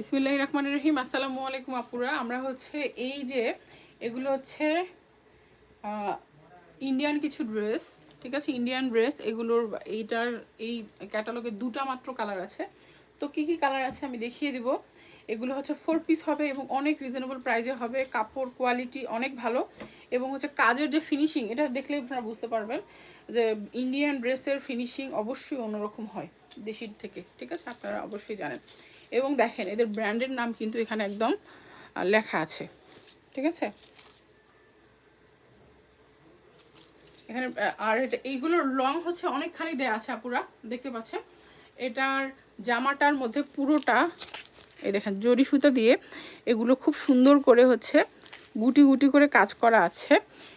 বিসমিল্লাহ রহমান রহিম। আসসালামু আলাইকুম আপুরা। আমরা হচ্ছে এই যে, এগুলো হচ্ছে ইন্ডিয়ান কিছু ড্রেস ঠিক আছে? ইন্ডিয়ান ড্রেস এগুলোর এইটার, এই ক্যাটালগে দুটা মাত্র কালার আছে। তো কি কি কালার আছে আমি দেখিয়ে দিব। এগুলো হচ্ছে ফোর পিস হবে এবং অনেক রিজনেবল প্রাইজে হবে। কাপড় কোয়ালিটি অনেক ভালো এবং হচ্ছে কাজের যে ফিনিশিং এটা দেখলে আপনারা বুঝতে পারবেন যে ইন্ডিয়ান ড্রেসের ফিনিশিং অবশ্যই অন্যরকম হয় দেশির থেকে, ঠিক আছে? আপনারা অবশ্যই জানেন। এবং দেখেন, এদের ব্র্যান্ডের নাম কিন্তু এখানে একদম লেখা আছে, ঠিক আছে? এখানে আর এটা, এইগুলোর লং হচ্ছে অনেকখানি দেয়া আছে আপুরা, দেখতে পাচ্ছেন? এটার জামাটার মধ্যে পুরোটা এই দেখেন, জরি সুতা দিয়ে এগুলো খুব সুন্দর করে হচ্ছে গুটি গুটি করে কাজ করা আছে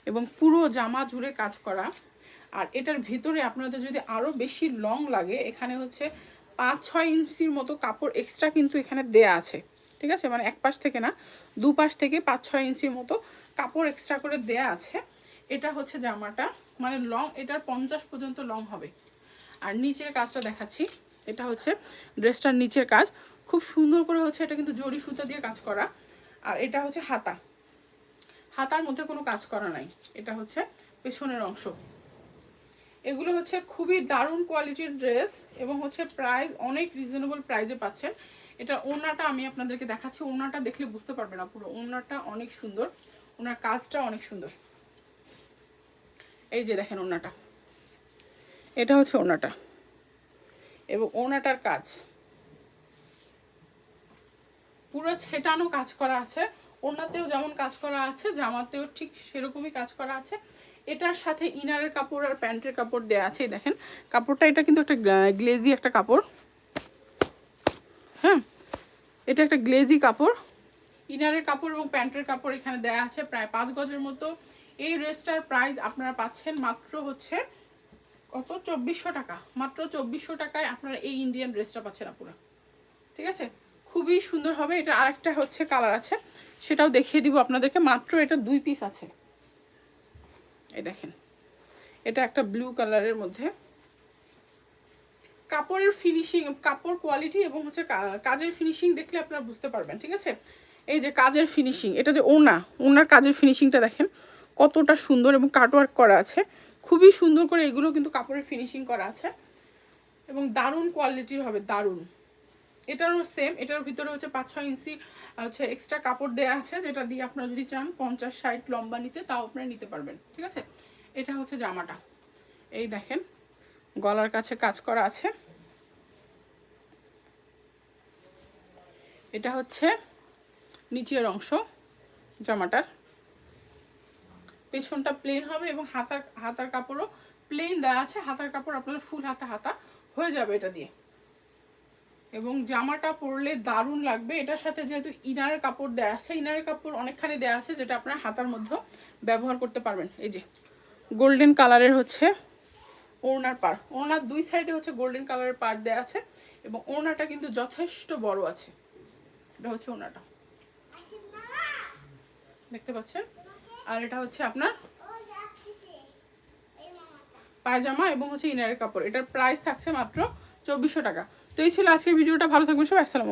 এবং পুরো জামা জুড়ে কাজ করা। আর এটার ভিতরে আপনাদের যদি আরও বেশি লং লাগে, এখানে হচ্ছে পাঁচ, ছয় ইঞ্চির মতো কাপড় এক্সট্রা কিন্তু এখানে দেয়া আছে, ঠিক আছে? মানে এক পাশ থেকে না, দু পাশ থেকে পাঁচ, ছয় ইঞ্চির মতো কাপড় এক্সট্রা করে দেয়া আছে। এটা হচ্ছে জামাটা মানে লং, এটার পঞ্চাশ পর্যন্ত লং হবে। আর নিচের কাজটা দেখাচ্ছি, এটা হচ্ছে ড্রেসটার নিচের কাজ। খুব সুন্দর করে হচ্ছে এটা কিন্তু জরি সুতা দিয়ে কাজ করা। আর এটা হচ্ছে হাতা। হাতার মধ্যে কোনো কাজ করা নাই। এটা হচ্ছে পেছনের অংশ। এগুলো হচ্ছে খুবই দারুণ কোয়ালিটির ড্রেস এবং হচ্ছে প্রাইস অনেক রিজনেবল প্রাইজে পাচ্ছেন। এটা ওনাটা আমি আপনাদেরকে দেখাচ্ছি। ওনাটা দেখলে বুঝতে পারবেন না পুরো ওনাটা অনেক সুন্দর। ওনার কাজটা অনেক সুন্দর। এই যে দেখেন ওনাটা। এটা হচ্ছে ওনাটা। এবং ওনাটার কাজ। পুরো ছেটানো কাজ করা আছে। ওনাতেও যেমন কাজ করা আছে, জামাতেও ঠিক সেরকমই কাজ করা আছে। এটার সাথে ইনারের কাপড় আর প্যান্টের কাপড় দেওয়া আছে দেখেন। কাপড়টা এটা কিন্তু একটা গ্লেজি একটা কাপড়। হ্যাঁ এটা একটা গ্লেজি কাপড়। ইনারের কাপড় এবং প্যান্টের কাপড় এখানে দেয়া আছে প্রায় পাঁচ গজের মতো। এই ড্রেসটার প্রাইস আপনারা পাচ্ছেন মাত্র হচ্ছে কত? চব্বিশশো টাকা। মাত্র চব্বিশশো টাকায় আপনারা এই ইন্ডিয়ান ড্রেসটা পাচ্ছেন আপনারা ঠিক আছে? খুবই সুন্দর হবে। এটা আরেকটা হচ্ছে কালার আছে। সেটাও দেখিয়ে দিব আপনাদেরকে। মাত্র এটা দুই পিস আছে। এই দেখেন। এটা একটা ব্লু কালারের মধ্যে। কাপড়ের ফিনিশিং কাপড় কোয়ালিটি এবং হচ্ছে কাজের ফিনিশিং দেখলে আপনারা বুঝতে পারবেন, ঠিক আছে? এই যে কাজের ফিনিশিং এটা যে ওনা, ওনার কাজের ফিনিশিংটা দেখেন, কতটা সুন্দর এবং কাটওয়ার্ক করা আছে। খুবই সুন্দর করে এগুলো কিন্তু কাপড়ের ফিনিশিং করা আছে। এবং দারুণ কোয়ালিটির হবে, দারুণ। এটারও সেম এটার ভিতরে হচ্ছে পাঁচ ছয় ইঞ্চি হচ্ছে এক্সট্রা কাপড় দেওয়া আছে, যেটা দিয়ে আপনারা যদি চান পঞ্চাশ, ষাট লম্বা নিতে, তাও আপনারা নিতে পারবেন, ঠিক আছে? এটা হচ্ছে জামাটা। এই দেখেন, গলার কাছে কাজ করা আছে। এটা হচ্ছে নিচের অংশ জামাটার। পেছনটা প্লেন হবে এবং হাতার হাতার কাপড়ও প্লেন দেওয়া আছে, হাতার কাপড় আপনার ফুল হাতা হাতা হয়ে যাবে এটা দিয়ে। এবং জামাটা পরলে দারুণ লাগবে। এটার সাথে যেহেতু ইনারের কাপড় দেওয়া আছে ইনারের কাপড় অনেকখানি দেওয়া আছে, যেটা আপনার হাতার মধ্যে ব্যবহার করতে পারবেন। এই যে গোল্ডেন কালারের হচ্ছে ওড়নার পার ওড়নার দুই সাইডে হচ্ছে গোল্ডেন কালারের পার দেওয়া আছে এবং ওড়নাটা কিন্তু যথেষ্ট বড় আছে। এটা হচ্ছে ওড়নাটা। দেখতে পাচ্ছেন? আর এটা হচ্ছে আপনার পায়জামা এবং হচ্ছে ইনারের কাপড়। এটার প্রাইস থাকছে মাত্র চব্বিশশো টাকা। তো এই ছিল আজকের ভিডিওটা। ভালো থাকবেন সবাই আসসালামু